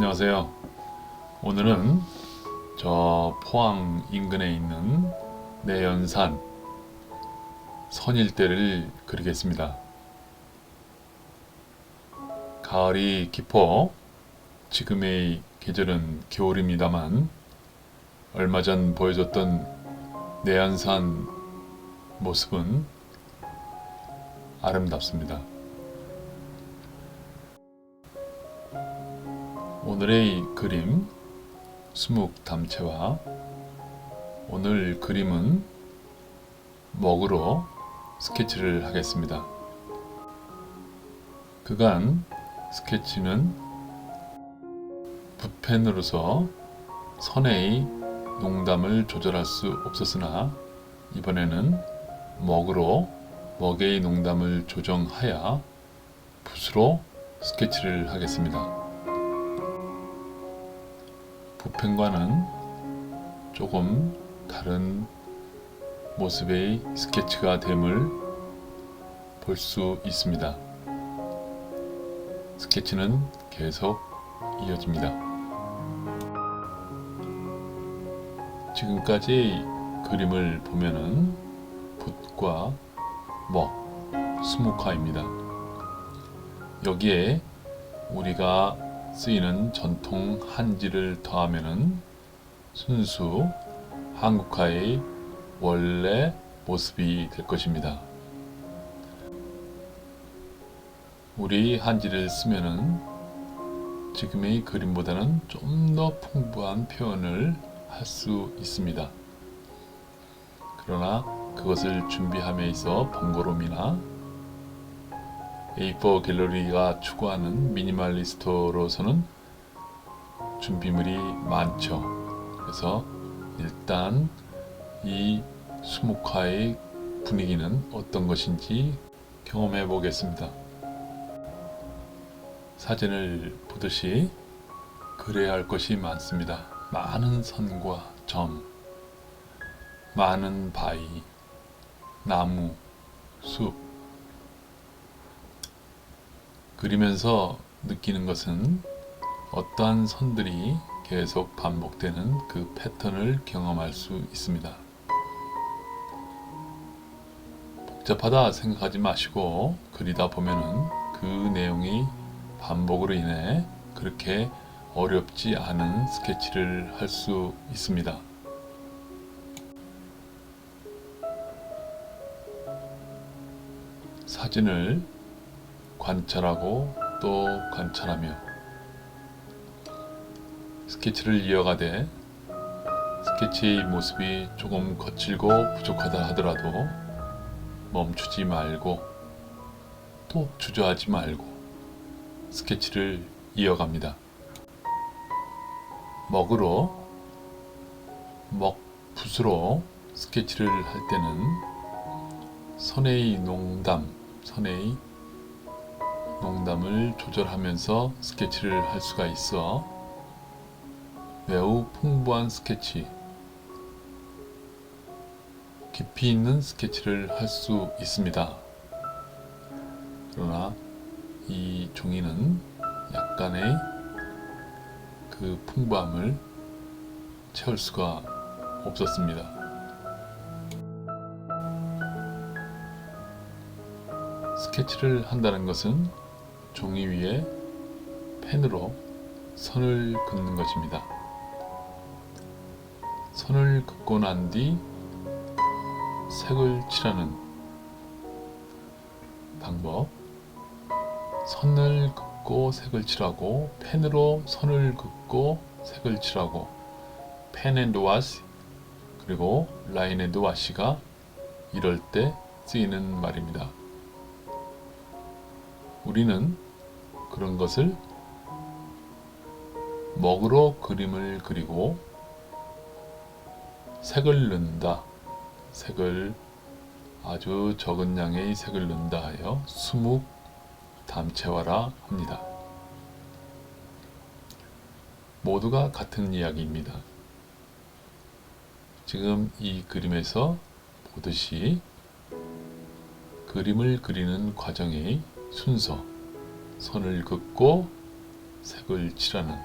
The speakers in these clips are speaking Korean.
안녕하세요. 오늘은 저 포항 인근에 있는 내연산 선일대를 그리겠습니다. 가을이 깊어 지금의 계절은 겨울입니다만 얼마 전 보여줬던 내연산 모습은 아름답습니다. 오늘의 그림 수묵 담채와 오늘 그림은 먹으로 스케치를 하겠습니다. 그간 스케치는 붓펜으로서 선의 농담을 조절할 수 없었으나 이번에는 먹으로 먹의 농담을 조정하여 붓으로 스케치를 하겠습니다. 붓펜과는 조금 다른 모습의 스케치가 됨을 볼 수 있습니다. 스케치는 계속 이어집니다. 지금까지 그림을 보면은 붓과 먹, 수묵화입니다. 여기에 우리가 쓰이는 전통 한지를 더하면은 순수 한국화의 원래 모습이 될 것입니다. 우리 한지를 쓰면은 지금의 그림보다는 좀 더 풍부한 표현을 할 수 있습니다. 그러나 그것을 준비함에 있어 번거로움이나 A4 갤러리가 추구하는 미니멀리스트로서는 준비물이 많죠. 그래서 일단 이 수묵화의 분위기는 어떤 것인지 경험해 보겠습니다. 사진을 보듯이 그래야 할 것이 많습니다. 많은 선과 점, 많은 바위, 나무, 숲, 그리면서 느끼는 것은 어떠한 선들이 계속 반복되는 그 패턴을 경험할 수 있습니다. 복잡하다 생각하지 마시고 그리다 보면은 그 내용이 반복으로 인해 그렇게 어렵지 않은 스케치를 할 수 있습니다. 사진을 관찰하고 또 관찰하며 스케치를 이어가되 스케치의 모습이 조금 거칠고 부족하다 하더라도 멈추지 말고 또 주저하지 말고 스케치를 이어갑니다. 먹으로 먹 붓으로 스케치를 할 때는 선의 농담, 선의 농담을 조절하면서 스케치를 할 수가 있어 매우 풍부한 스케치, 깊이 있는 스케치를 할 수 있습니다. 그러나 이 종이는 약간의 그 풍부함을 채울 수가 없었습니다. 스케치를 한다는 것은 종이 위에 펜으로 선을 긋는 것입니다. 선을 긋고 난 뒤 색을 칠하는 방법. 선을 긋고 색을 칠하고 펜으로 선을 긋고 색을 칠하고 펜 앤드 와시 그리고 라인 앤드 와시가 이럴 때 쓰이는 말입니다. 우리는 그런 것을 먹으로 그림을 그리고 색을 넣는다. 색을 아주 적은 양의 색을 넣는다 하여 수묵 담채화라 합니다. 모두가 같은 이야기입니다. 지금 이 그림에서 보듯이 그림을 그리는 과정의 순서, 선을 긋고 색을 칠하는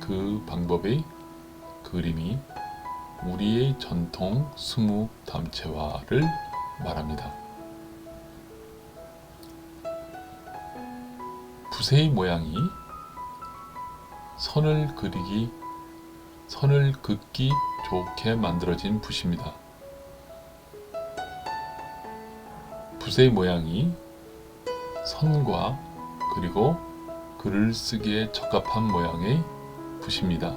그 방법의 그림이 우리의 전통 수묵 담채화를 말합니다. 붓의 모양이 선을 그리기, 선을 긋기 좋게 만들어진 붓입니다. 붓의 모양이 선과 그리고 글을 쓰기에 적합한 모양의 붓입니다.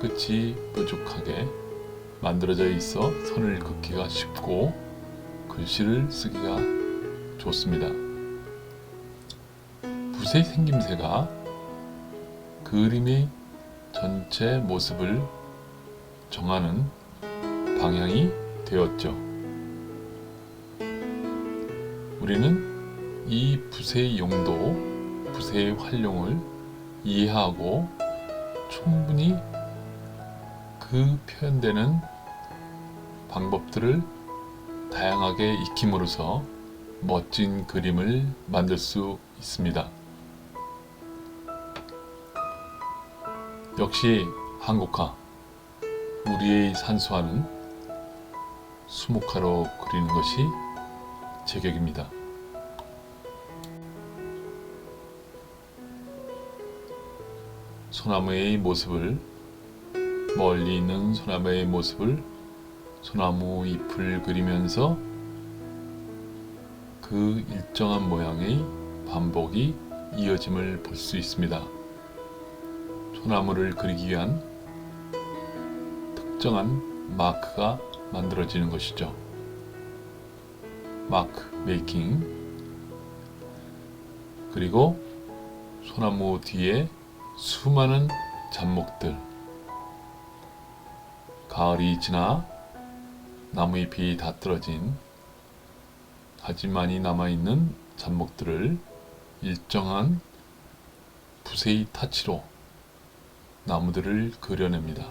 끝이 뾰족하게 만들어져 있어 선을 긋기가 쉽고 글씨를 쓰기가 좋습니다. 붓의 생김새가 그림의 전체 모습을 정하는 방향이 되었죠. 우리는 이 붓의 용도, 붓의 활용을 이해하고 충분히 그 표현되는 방법들을 다양하게 익힘으로써 멋진 그림을 만들 수 있습니다. 역시 한국화, 우리의 산수화는 수묵화로 그리는 것이 제격입니다. 소나무의 모습을 멀리 있는 소나무의 모습을 소나무 잎을 그리면서 그 일정한 모양의 반복이 이어짐을 볼 수 있습니다. 소나무를 그리기 위한 특정한 마크가 만들어지는 것이죠. 마크 메이킹 그리고 소나무 뒤에 수많은 잡목들 가을이 지나 나무잎이 다 떨어진 가지만이 남아있는 잡목들을 일정한 붓의 타치로 나무들을 그려냅니다.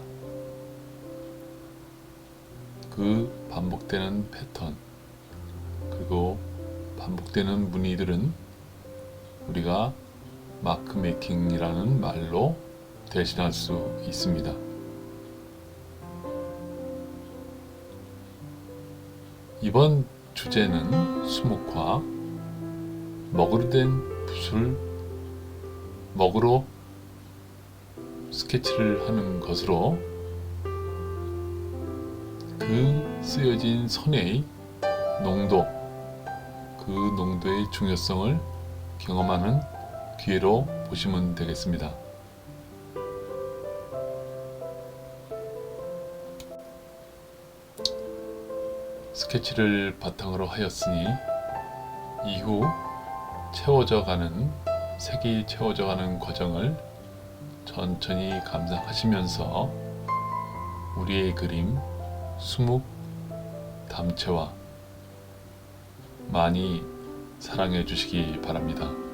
그 반복되는 패턴 그리고 반복되는 무늬들은 우리가 마크 메이킹이라는 말로 대신할 수 있습니다. 이번 주제는 수묵화 먹으로 된 붓을 먹으로 스케치를 하는 것으로 그 쓰여진 선의 농도, 그 농도의 중요성을 경험하는 기회로 보시면 되겠습니다. 스케치를 바탕으로 하였으니 이후 채워져 가는 색이 채워져 가는 과정을 천천히 감상하시면서 우리의 그림 수묵 담채와 많이 사랑해 주시기 바랍니다.